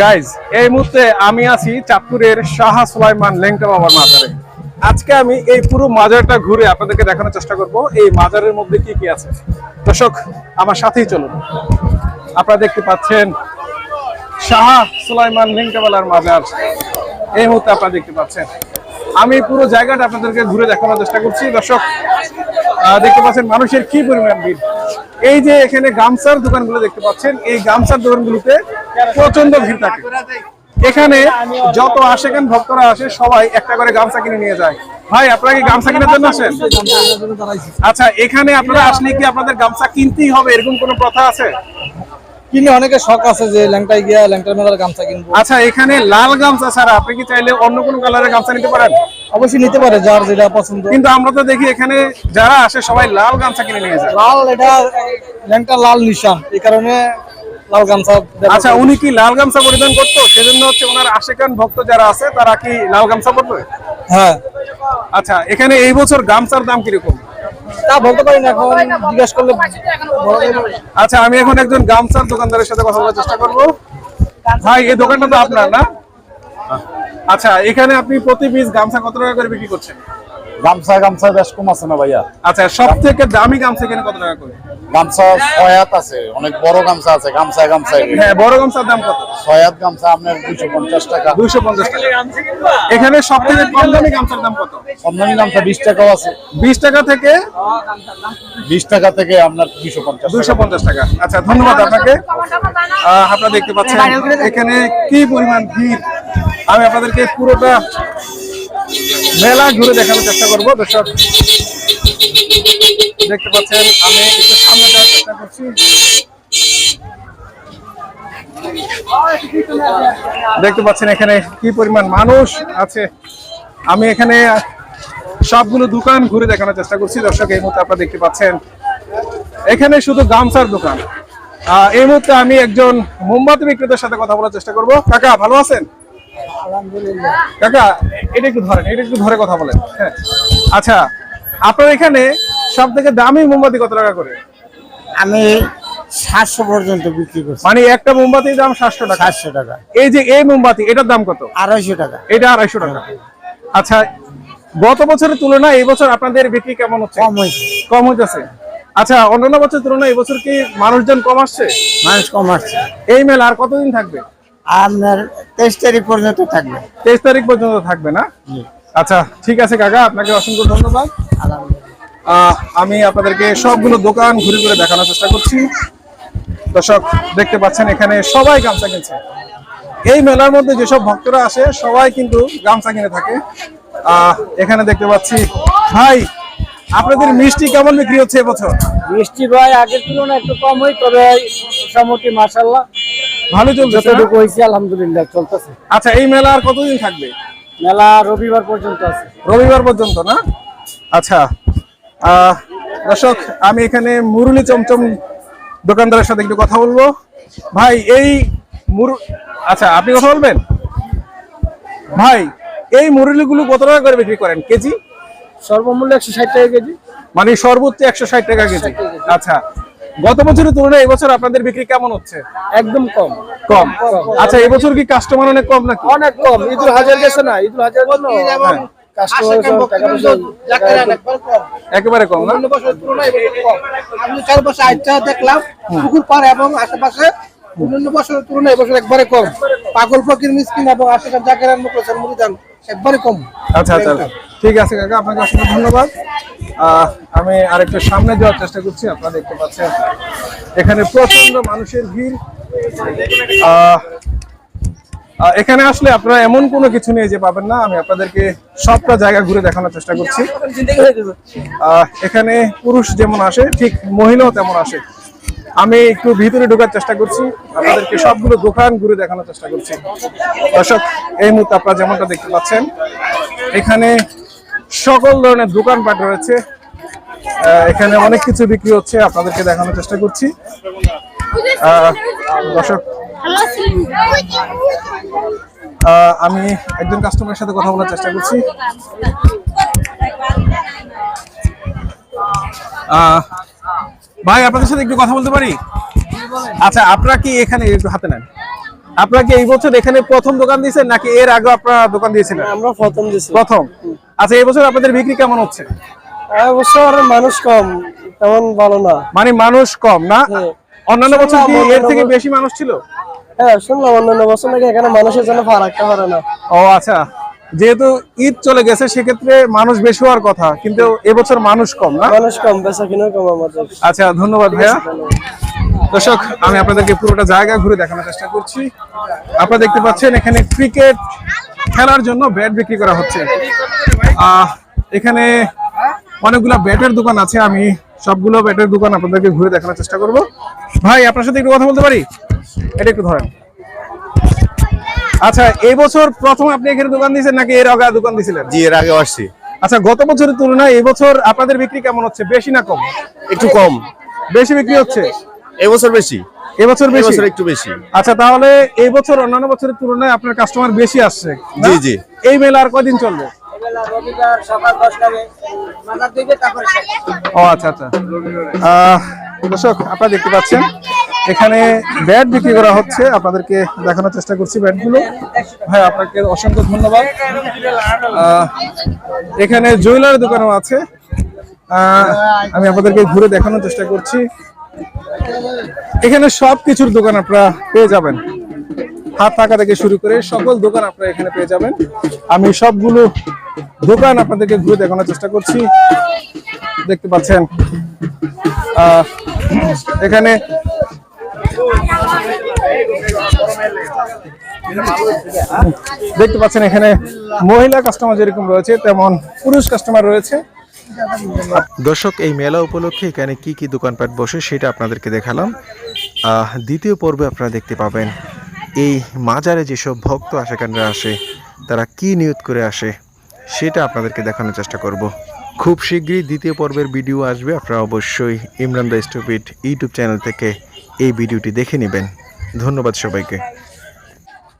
Guys এই মুহূর্তে আমি আছি চাঁদপুরের শাহ সুলাইমান লেংটা বাবার মাজারে। আজকে আমি এই পুরো মাজারটা ঘুরে আপনাদেরকে দেখানোর চেষ্টা করব, এই মাজারের মধ্যে কি কি আছে। দর্শক, আমার সাথেই চলুন। আপনারা দেখতে পাচ্ছেন শাহ সুলাইমান লেংটাওয়ালার মাজার। এই মুহূর্তে আপনারা দেখতে পাচ্ছেন। আমি পুরো জায়গাটা আপনাদেরকে ঘুরে দেখানোর চেষ্টা করছি। দর্শক দেখতে পাচ্ছেন মানুষের কি পরিমাণ ভিড়। এই যে এখানে গামছার দোকানগুলো দেখতে পাচ্ছেন এই গামছার দোকানগুলোতে প্রচণ্ড ভিড় থাকে। এখানে যত আশেখান ভক্তরা আসে সবাই একটা করে গামছা কিনে নিয়ে যায়। ভাই আপনারা কি গামছা কেনার জন্য আসেন? আচ্ছা এখানে আপনারা আসলে কি আপনাদের গামছা কিনতেই হবে এরকম কোনো প্রথা আছে? কিনে অনেকে শখ আছে যে ল্যাংটায় গিয়া ল্যাংটার মেলার গামছা কিনবো। আচ্ছা এখানে লাল গামছা ছাড়া আপনি কি চাইলে অন্য কোনো কালারের গামছা নিতে পারেন? অবশ্যই নিতে পারে যার যেটা পছন্দ। কিন্তু আমরা তো দেখি এখানে যারা আসে সবাই লাল গামছা কিনে নিয়ে যায়। লাল এটা ল্যাংটা লাল নিশান এই কারণে লাল গামছা আচ্ছা উনি কি লাল গামছা পরিধান করতো? সেজন্য হচ্ছে ওনার আশেকান ভক্ত যারা আছে তারা কি লাল গামছা পরবে? হ্যাঁ। আচ্ছা এখানে এই বছর গামছার দাম কীরকম? তা বলতে পারি না এখন জিজ্ঞাসা করলে আচ্ছা আমি এখন একজন গামছার দোকানদারের সাথে কথা বলার চেষ্টা করব। ভাই এই দোকানটা তো আপনার না? আচ্ছা এখানে আপনি প্রতি পিস গামছা কত টাকা করে বিক্রি করছেন? গামছা গামছা বেশ কম আছে না ভাইয়া? আচ্ছা সব থেকে দামি গামছা এখানে কত টাকা করে? গামছা ছয়াত আছে অনেক বড় গামছা আছে গামছা গামছা হ্যাঁ বড় গামছার দাম কত? ছয়াত গামছা আপনার দুইশো পঞ্চাশ টাকা। দুইশো পঞ্চাশ টাকা। এখানে সব থেকে কম দামি গামছার দাম কত? কম দামি গামছা বিশ টাকাও আছে। বিশ টাকা থেকে বিশ টাকা থেকে আপনার দুইশো পঞ্চাশ দুইশো পঞ্চাশ টাকা। আচ্ছা ধন্যবাদ আপনাকে। আপনারা দেখতে পাচ্ছেন এখানে কি পরিমাণ ভিড়? আমি আপনাদেরকে পুরোটা মেলা ঘুরে দেখানোর চেষ্টা করব। দর্শক, দেখতে পাচ্ছেন, আমি একটু সামনে যাওয়ার চেষ্টা করছি। দেখতে পাচ্ছেন এখানে কি পরিমাণ মানুষ আছে। আমি এখানে সবগুলো দোকান ঘুরে দেখানোর চেষ্টা করছি। দর্শক, এই মুহূর্তে আপনারা দেখতে পাচ্ছেন, এখানে শুধু গামছার দোকান। এই মুহূর্তে আমি একজন মোমবাতি বিক্রেতার সাথে কথা বলার চেষ্টা করব। কাকা, ভালো আছেন? কাকা এটা একটু ধরেন এটা একটু ধরে কথা বলেন। হ্যাঁ। আচ্ছা আপনার এখানে সব থেকে দামি মোমবাতি কত টাকা করে? আমি সাতশো পর্যন্ত বিক্রি করছি। মানে একটা মোমবাতির দাম সাতশো টাকা। সাতশো টাকা। এই যে এই মোমবাতি এটার দাম কত? আড়াইশো টাকা। এটা আড়াইশো টাকা। আচ্ছা গত বছরের তুলনায় এই বছর আপনাদের বিক্রি কেমন হচ্ছে? কম হয়েছে। কম হইতেছে। আচ্ছা অন্যান্য বছরের তুলনায় এই বছর কি মানুষজন কম আসছে? মানুষ কম আসছে। এই মেলা আর কতদিন থাকবে? আপনার তেইশ তারিখ পর্যন্ত থাকবে। তেইশ তারিখ পর্যন্ত থাকবে না? আচ্ছা ঠিক আছে কাকা আপনাকে অসংখ্য ধন্যবাদ। আমি আপনাদেরকে সবগুলো দোকান ঘুরে ঘুরে দেখানোর চেষ্টা করছি। দর্শক দেখতে পাচ্ছেন এখানে সবাই গামছা কিনছে। এই মেলার মধ্যে যেসব ভক্তরা আসে সবাই কিন্তু গামছা কিনে থাকে। এখানে দেখতে পাচ্ছি ভাই আপনাদের মিষ্টি কেমন বিক্রি হচ্ছে এবছর? মিষ্টি ভাই আগের তুলনায় একটু কম হয় তবে মোটামুটি মাসাল্লাহ ভালো চলছে যতটুকু হয়েছে আলহামদুলিল্লাহ চলতেছে। আচ্ছা এই মেলা আর কতদিন থাকবে? মেলা রবিবার পর্যন্ত আছে। রবিবার পর্যন্ত না? আচ্ছা দর্শক আমি এখানে মুরুলি চমচম দোকানদারের সাথে একটু কথা বলব। ভাই এই মুরু আচ্ছা আপনি কথা বলবেন? ভাই এই মুরুলিগুলো কত টাকা করে বিক্রি করেন কেজি? সর্বমূল্য একশো ষাট টাকা কেজি। মানে সর্বোচ্চ একশো ষাট টাকা কেজি। আচ্ছা গত বছরের তুলনায় এবছর আপনাদের বিক্রি কেমন হচ্ছে? একদম কম। কম। আচ্ছা এবছর কি কাস্টমার অনেক কম নাকি? অনেক কম। ঈদুল হাজার গেছে না? ঈদুল হাজার জন্য হ্যাঁ, একেবারে কম। না? আমি চার বছর আইটা দেখলাম পুকুর পার এবং আশেপাশে অন্যান্য বছরের তুলনায় এবছর একবারে কম। পাগল ফকির মিসকিন এবং আশেপাশে জাকেরান মুখলেছেন মুড়িদান একবারে কম। আচ্ছা আচ্ছা। ঠিক আছে কাকা আপনাকে অসংখ্য ধন্যবাদ। আমি আরেকটু সামনে যাওয়ার চেষ্টা করছি, আপনারা দেখতে পাচ্ছেন। এখানে প্রচণ্ড মানুষের ভিড়। এখানে আসলে আপনারা এমন কোনো কিছু নেই যে পাবেন না। আমি আপনাদেরকে সবটা জায়গা ঘুরে দেখানোর চেষ্টা করছি। এখানে পুরুষ যেমন আসে, ঠিক মহিলাও তেমন আসে। আমি একটু ভিতরে ঢোকার চেষ্টা করছি। আপনাদেরকে সবগুলো দোকান ঘুরে দেখানোর চেষ্টা করছি। দর্শক, এই মুহূর্তে আপনারা যেমনটা দেখতে পাচ্ছেন, এখানে সকল ধরনের দোকানপাট রয়েছে। এখানে অনেক কিছু বিক্রি হচ্ছে আপনাদেরকে দেখানোর চেষ্টা করছি। দর্শক আমি একজন কাস্টমারের সাথে কথা বলার চেষ্টা করছি। ভাই আপনাদের সাথে একটু কথা বলতে পারি? আচ্ছা আপনারা কি এখানে একটু হাতে নেন। আপনারা কি এই বছর এখানে প্রথম দোকান দিয়েছেন নাকি এর আগে আপনারা দোকান দিয়েছিলেন? আমরা প্রথম দিয়েছি প্রথম? আচ্ছা এবছর আপনাদের বিক্রি কেমন হচ্ছে? এবছর মানুষ কম তেমন ভালো না। মানে মানুষ কম না। অন্যান্য বছর কি এর থেকে বেশি মানুষ ছিল? হ্যাঁ শুনলাম অন্যান্য বছর নাকি এখানে মানুষের জন্য রাখতে পারে না। ও আচ্ছা। যেহেতু ঈদ চলে গেছে সেক্ষেত্রে মানুষ বেশি হওয়ার কথা কিন্তু এবছর মানুষ কম না? মানুষ কম বেচা কিনা কম আমাদের। আচ্ছা ধন্যবাদ ভাইয়া। দর্শক আমি আপনাদেরকে পুরোটা জায়গা ঘুরে দেখানোর চেষ্টা করছি। আপনারা দেখতে পাচ্ছেন এখানে ক্রিকেট খেলার জন্য ব্যাট বিক্রি করা হচ্ছে। এখানে অনেকগুলা ব্যাটের দোকান আছে আমি সবগুলো ব্যাটের দোকান আপনাদেরকে ঘুরে দেখানোর চেষ্টা করব। ভাই আপনার সাথে একটু কথা বলতে পারি? এটা একটু ধরেন। আচ্ছা এই বছর প্রথম আপনি এখানে দোকান দিয়েছেন নাকি এর আগে দোকান দিয়েছিলেন? জি এর আগে আসছি। আচ্ছা গত বছরের তুলনায় এই বছর আপনাদের বিক্রি কেমন হচ্ছে বেশি না কম? একটু কম। বেশি বিক্রি হচ্ছে? এবছর বেশি। এবছর বেশি? এবছর একটু বেশি। আচ্ছা তাহলে এই বছর অন্যান্য বছরের তুলনায় আপনার কাস্টমার বেশি আসছে জি, জি। এই মেলা আর কয়দিন চলবে? ও আচ্ছা আচ্ছা। আহ, দর্শক আপনারা দেখতে পাচ্ছেন এখানে ব্যাট বিক্রি করা হচ্ছে। আপনাদেরকে দেখানোর চেষ্টা করছি ব্যাটগুলো। হ্যাঁ আপনাকে অসংখ্য ধন্যবাদ। এখানে জুয়েলারি দোকানও আছে। আমি আপনাদেরকে ঘুরে দেখানোর চেষ্টা করছি। এখানে সব কিছুর দোকান আপনারা পেয়ে যাবেন। হাত টাকা থেকে শুরু করে সকল দোকান আপনারা এখানে পেয়ে যাবেন। আমি সবগুলো দোকান আপনাদেরকে ঘুরে দেখানোর চেষ্টা করছি। দেখতে পাচ্ছেন এখানে দেখতে পাচ্ছেন এখানে মহিলা কাস্টমার যেরকম রয়েছে, তেমন পুরুষ কাস্টমার রয়েছে। দর্শক, এই মেলা উপলক্ষে এখানে কি কি দোকানপাট বসে সেটা আপনাদেরকে দেখালাম। দ্বিতীয় পর্বে আপনারা দেখতে পাবেন, এই মাজারে যেসব ভক্ত আশেখানরা আসে, তারা কি নিয়ত করে আসে, সেটা আপনাদেরকে দেখানোর চেষ্টা করব। খুব শীঘ্রই দ্বিতীয় পর্বের ভিডিও আসবে, আপনারা অবশ্যই Imran the stupid YouTube channel থেকে এই ভিডিওটি দেখে নেবেন। ধন্যবাদ সবাইকে।